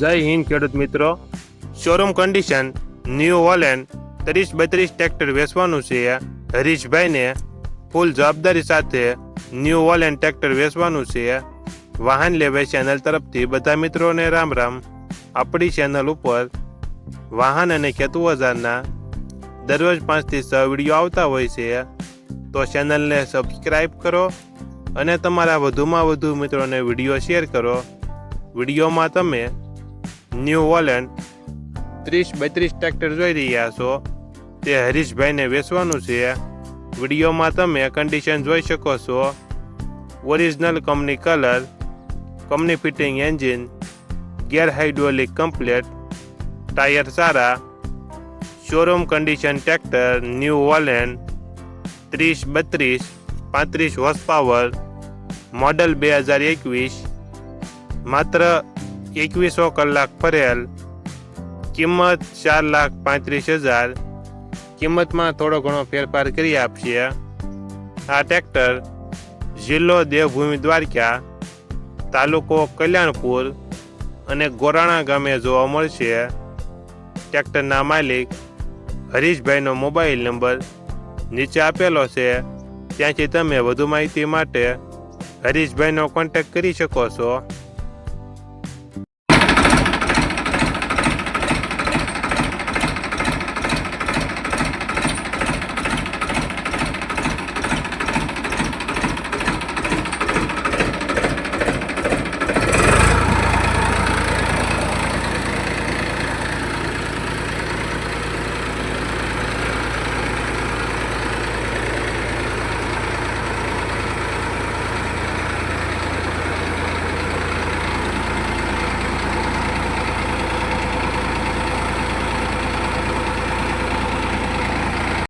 જય હિન્દ, ખેડૂત મિત્રો. શોરૂમ કન્ડિશન ન્યૂ વોલેન ત્રીસ બત્રીસ ટ્રેક્ટર વેચવાનું છે. હરીશભાઈને ફૂલ જવાબદારી સાથે ન્યૂ વોલેન ટ્રેક્ટર વેચવાનું છે. વાહન લેવે ચેનલ તરફથી. બધા મિત્રોને રામ રામ. આપણી ચેનલ ઉપર વાહન અને ખેતુ ઓજારના દરરોજ પાંચથી છ વીડિયો આવતા હોય છે. તો ચેનલને સબસ્ક્રાઈબ કરો અને તમારા વધુમાં વધુ મિત્રોને વીડિયો શેર કરો. વિડીયોમાં તમે ન્યૂ વોલેન્ડ ત્રીસ બત્રીસ ટ્રેક્ટર જોઈ રહ્યા છો. તે હરીશભાઈને વેચવાનું છે. વિડીયોમાં તમે કન્ડિશન જોઈ શકો છો. Original company colour company fitting engine gear hydraulic complete tyre સારા showroom condition tractor new Holland ત્રીસ બત્રીસ, પાંત્રીસ હોર્સ પાવર મોડલ બે હજાર એકવીસ, માત્ર એકવીસો કલાક ફરેલ કિંમત ચાર લાખ પાંત્રીસ હજાર કિંમતમાં થોડો ઘણો ફેરફાર કરી આપશે. આ ટ્રેક્ટર જિલ્લો દેવભૂમિ દ્વારકા, તાલુકો કલ્યાણપુર અને ગોરાણા ગામે જોવા મળશે. ટ્રેક્ટરના માલિક હરીશભાઈનો મોબાઈલ નંબર નીચે આપેલો છે. ત્યાંથી તમે વધુ માહિતી માટે હરીશભાઈનો કોન્ટેક્ટ કરી શકો છો.